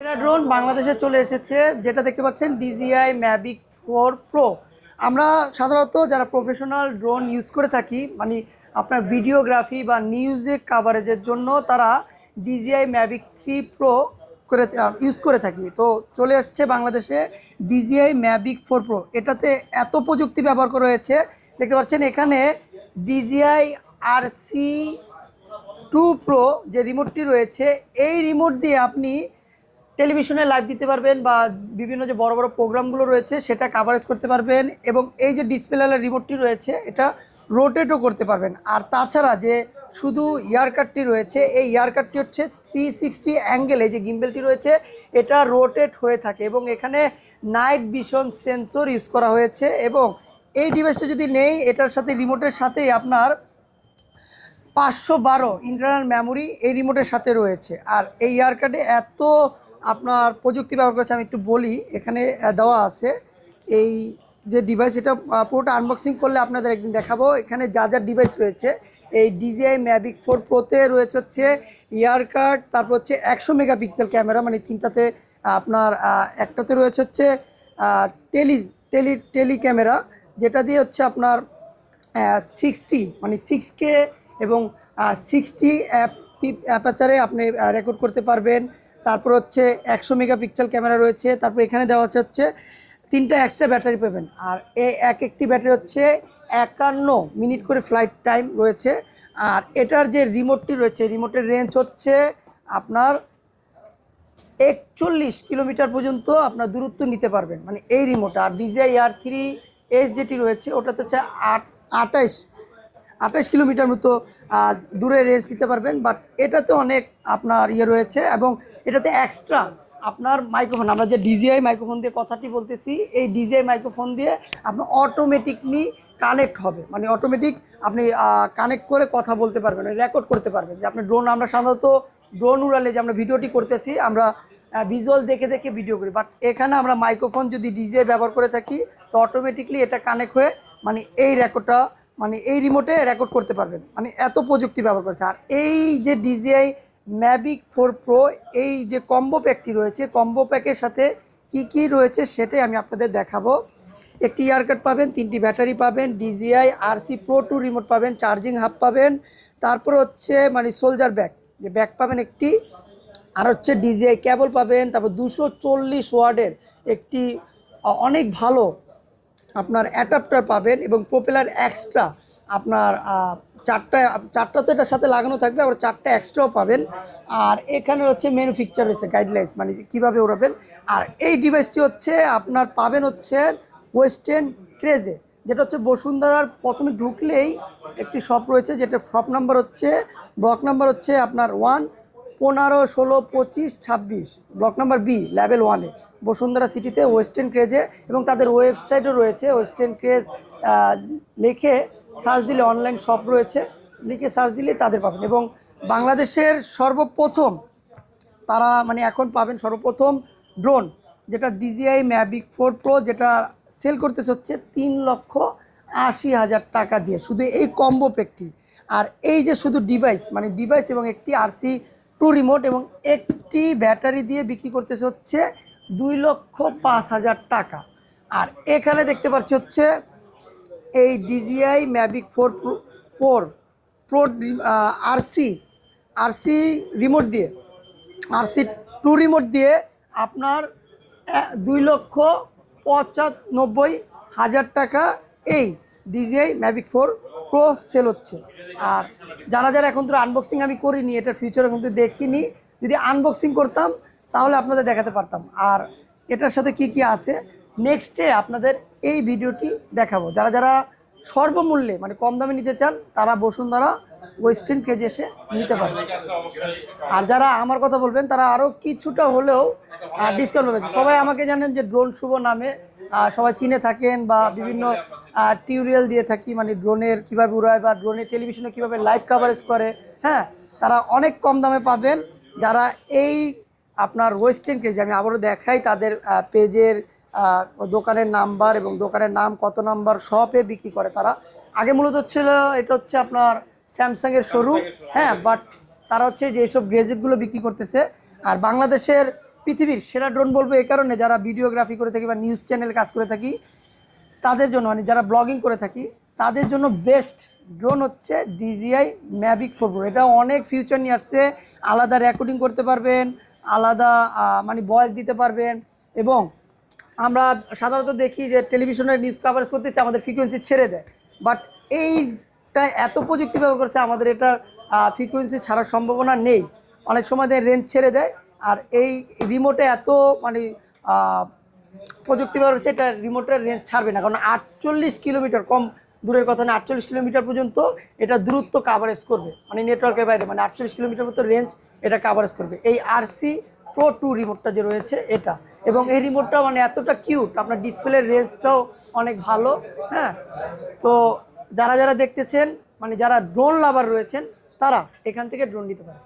এটা ড্রোন বাংলাদেশে চলে এসেছে, যেটা দেখতে পাচ্ছেন ডিজিআই ম্যাভিক ফোর প্রো আমরা সাধারণত যারা প্রফেশনাল ড্রোন ইউজ করে থাকি মানে আপনার ভিডিওগ্রাফি বা নিউজে কাভারেজের জন্য তারা ডিজিআই ম্যাভিক থ্রি প্রো করে ইউজ করে থাকি। তো চলে আসছে বাংলাদেশে ডিজিআই ম্যাভিক ফোর প্রো এটাতে এত প্রযুক্তি ব্যবহার করা হয়েছে, দেখতে পাচ্ছেন এখানে DJI R C two pro যে রিমোটটি রয়েছে, এই রিমোট দিয়ে আপনি টেলিভিশনে লাইভ দিতে পারবেন বা বিভিন্ন যে বড় বড় প্রোগ্রামগুলো রয়েছে, সেটা কাভারেজ করতে পারবেন এবং এই যে ডিসপ্লে রিমোটটি রয়েছে, এটা রোটেটও করতে পারবেন। আর তাছাড়া যে শুধু ইয়ারকাটটি রয়েছে, এই ইয়ারকাটটি হচ্ছে থ্রি সিক্সটি অ্যাঙ্গেল যে গিম্বেলটি রয়েছে, এটা রোটেট হয়ে থাকে এবং এখানে নাইট ভিশন সেন্সর ইউজ করা হয়েছে এবং এই ডিভাইসটা যদি নেই, এটার সাথে রিমোটের সাথেই আপনার পাঁচশো বারো ইন্টারনাল মেমোরি এই রিমোটের সাথে রয়েছে। আর এই ইয়ারকার্ডে এত আপনার প্রযুক্তি ব্যবহার করেছে, আমি একটু বলি, এখানে দেওয়া আছে এই যে ডিভাইস এটা পুরোটা আনবক্সিং করলে আপনাদের একদিন দেখাবো। এখানে যা যা ডিভাইস রয়েছে, এই ডিজিআই ম্যাভিক ফোর প্রোতে রয়েছে হচ্ছে ইয়ার কার্ড তারপর হচ্ছে একশো মেগাপিক্সেল ক্যামেরা মানে তিনটাতে আপনার একটাতে রয়েছে হচ্ছে টেলি টেলি টেলি ক্যামেরা যেটা দিয়ে হচ্ছে আপনার সিক্সটি মানে সিক্স কে এবং সিক্সটি অ্যাপ অ্যাপাচারে আপনি রেকর্ড করতে পারবেন। তারপর হচ্ছে একশো মেগাপিক্সেল ক্যামেরা রয়েছে, তারপর এখানে দেওয়া আছে হচ্ছে তিনটা এক্সট্রা ব্যাটারি পাবেন। আর এই এক একটি ব্যাটারি হচ্ছে একান্ন মিনিট করে ফ্লাইট টাইম রয়েছে। আর এটার যে রিমোটটি রয়েছে রিমোটের রেঞ্জ হচ্ছে আপনার একচল্লিশ কিলোমিটার পর্যন্ত আপনার দূরত্ব নিতে পারবেন মানে এই remote R DJI R three S যেটি রয়েছে, ওটাতে হচ্ছে আট, আঠাইশ কিলোমিটার মতো দূরে রেঞ্জ নিতে পারবেন। বাট এটাতে অনেক আপনার ইয়ে রয়েছে এবং এটাতে এক্সট্রা আপনার মাইক্রোফোন আমরা যে ডিজিআই মাইক্রোফোন দিয়ে কথাটি বলতেছি, এই ডিজিআই মাইক্রোফোন দিয়ে আপনার অটোমেটিকলি কানেক্ট হবে। মানে অটোমেটিক আপনি কানেক্ট করে কথা বলতে পারবেন রেকর্ড করতে পারবেন। যে আপনি ড্রোন আমরা সাধারণত ড্রোন উড়ালে যে আমরা ভিডিওটি করতেছি, আমরা ভিজুয়াল দেখে দেখে ভিডিও করি। বাট এখানে আমরা মাইক্রোফোন যদি ডিজিআই ব্যবহার করে থাকি, তো অটোমেটিকলি এটা কানেক্ট হয়ে মানে এই রেকর্ডটা মানে এই রিমোটে রেকর্ড করতে পারবেন। মানে এত প্রযুক্তি ব্যবহার করেছে। আর এই যে ডিজিআই ম্যাভিক ফোর প্রো এই যে কম্বো প্যাকটি রয়েছে কম্বো প্যাকের সাথে কি কি রয়েছে সেটাই আমি আপনাদের দেখাবো। একটি ইয়ারকাট পাবেন, তিনটি ব্যাটারি পাবেন DJI R C pro two remote পাবেন চার্জিং হাব পাবেন। তারপর হচ্ছে মানে সোলজার ব্যাগ যে ব্যাগ পাবেন একটি। আর হচ্ছে ডিজিআই কেবল পাবেন, তারপর দুশো চল্লিশ ওয়ার্ডের একটি অনেক ভালো আপনার অ্যাডাপ্টার পাবেন এবং পপুলার এক্সট্রা আপনার চারটা চারটা তো এটার সাথে লাগানো থাকবে, আবার চারটা এক্সট্রাও পাবেন। আর এখানে হচ্ছে ম্যানুফ্যাকচার রয়েছে গাইডলাইন্স মানে কীভাবে ওড়াবেন। আর এই ডিভাইসটি হচ্ছে আপনার পাবেন হচ্ছে ওয়েস্টার্ন ক্রেজে যেটা হচ্ছে বসুন্ধরার প্রথমে ঢুকলেই একটি শপ রয়েছে, যেটা শপ নাম্বার হচ্ছে ব্লক নাম্বার হচ্ছে আপনার ওয়ান পনেরো, ষোলো, পঁচিশ, ছাব্বিশ। ব্লক নাম্বার বি লেভেল ওয়ানে বসুন্ধরা সিটিতে ওয়েস্টার্ন ক্রেজে এবং তাদের ওয়েবসাইটও রয়েছে ওয়েস্টার্ন ক্রেজ লিখে সার্চ দিলে অনলাইন শপ রয়েছে, লিখে সার্চ দিলে তাদের পাবেন। এবং বাংলাদেশের সর্বপ্রথম তারা মানে এখন পাবেন সর্বপ্রথম ড্রোন, যেটা ডিজিআই ম্যাভিক ফোর প্রো, যেটা সেল করতেছে হচ্ছে তিন লক্ষ আশি হাজার টাকা দিয়ে, শুধু এই কম্বো প্যাকটি আর এই যে শুধু ডিভাইস মানে ডিভাইস এবং একটি আরসি টু রিমোট এবং একটি ব্যাটারি দিয়ে বিক্রি করতেছে হচ্ছে দুই লক্ষ পাঁচ হাজার টাকা। আর এখানে দেখতে পাচ্ছি হচ্ছে এই DJI Mavic four four, pro R C R C remote দিয়ে আরসি টু রিমোট দিয়ে আপনার দুই লক্ষ পঁচানব্বই হাজার টাকা এই DJI Mavic four pro sale হচ্ছে। আর যারা যারা এখন তো আনবক্সিং আমি করিনি, এটার ফিউচার কিন্তু দেখিনি, যদি আনবক্সিং করতাম তাহলে আপনাদের দেখাতে পারতাম। আর এটার সাথে কি কি আছে? নেক্সটে আপনাদের এই ভিডিওটি দেখাবো। যারা যারা সর্বমূল্যে মানে কম দামে নিতে চান, তারা বসুন্ধরা ওয়েস্টার্ন ক্রেজে এসে নিতে পারবে আর যারা আমার কথা বলবেন, তারা আরও কিছুটা হলেও ডিসকাউন্ট পাবেন। সবাই আমাকে জানেন যে ড্রোন শুভ নামে সবাই চিনে থাকেন বা বিভিন্ন টিউটোরিয়াল দিয়ে থাকি মানে ড্রোনের কীভাবে উড়ায় বা ড্রোনের টেলিভিশনে কীভাবে লাইভ কাভারেজ করে হ্যাঁ? তারা অনেক কম দামে পাবেন। যারা এই আপনার ওয়েস্টার্ন ক্রেজে আমি আবারও দেখাই তাদের পেজের দোকানের নাম্বার এবং দোকানের নাম কত নাম্বার শপে বিক্রি করে তারা। আগে মূলত ছিল এটা হচ্ছে আপনার স্যামসাংয়ের শোরুম হ্যাঁ বাট তারা হচ্ছে যে এইসব গ্রেজেটগুলো বিক্রি করতেছে। আর বাংলাদেশের পৃথিবীর সেরা ড্রোন বলব এ কারণে যারা ভিডিওগ্রাফি করে থাকি বা নিউজ চ্যানেল কাজ করে থাকি তাদের জন্য মানে যারা ব্লগিং করে থাকি তাদের জন্য বেস্ট ড্রোন হচ্ছে ডিজিআই ম্যাভিক ফোর প্রো এটা অনেক ফিউচার নিয়ে আসছে আলাদা রেকর্ডিং করতে পারবেন আলাদা মানে ভয়েস দিতে পারবেন এবং আমরা সাধারণত দেখি যে টেলিভিশনের নিউজ কাভারেজ করতেছে, আমাদের ফ্রিকোয়েন্সি ছেড়ে দেয়। বাট এইটা এত প্রযুক্তি ব্যবহার করছে, আমাদের এটা ফ্রিকোয়েন্সি ছাড়ার সম্ভাবনা নেই। অনেক সময় রেঞ্জ ছেড়ে দেয়, আর এই রিমোটে এত মানে প্রযুক্তি ব্যবহার করছে, এটা রিমোটের রেঞ্জ ছাড়বে না। কারণ আটচল্লিশ কিলোমিটার কম, দূরের কথা না, আটচল্লিশ কিলোমিটার পর্যন্ত এটা দূরত্ব কাভারেজ করবে। মানে নেটওয়ার্কের বাইরে মানে আটচল্লিশ কিলোমিটার মতো রেঞ্জ এটা কাভারেজ করবে। এই আরসি প্রো টু রিমোটটা যে রয়েছে, এটা। এবং এই রিমোটটা মানে এতটা কিউট আপনার ডিসপ্লের রেঞ্জটাও অনেক ভালো হ্যাঁ? তো যারা যারা দেখতেছেন মানে যারা ড্রোন লাভার রয়েছেন, তারা এখান থেকে ড্রোন নিতে পারে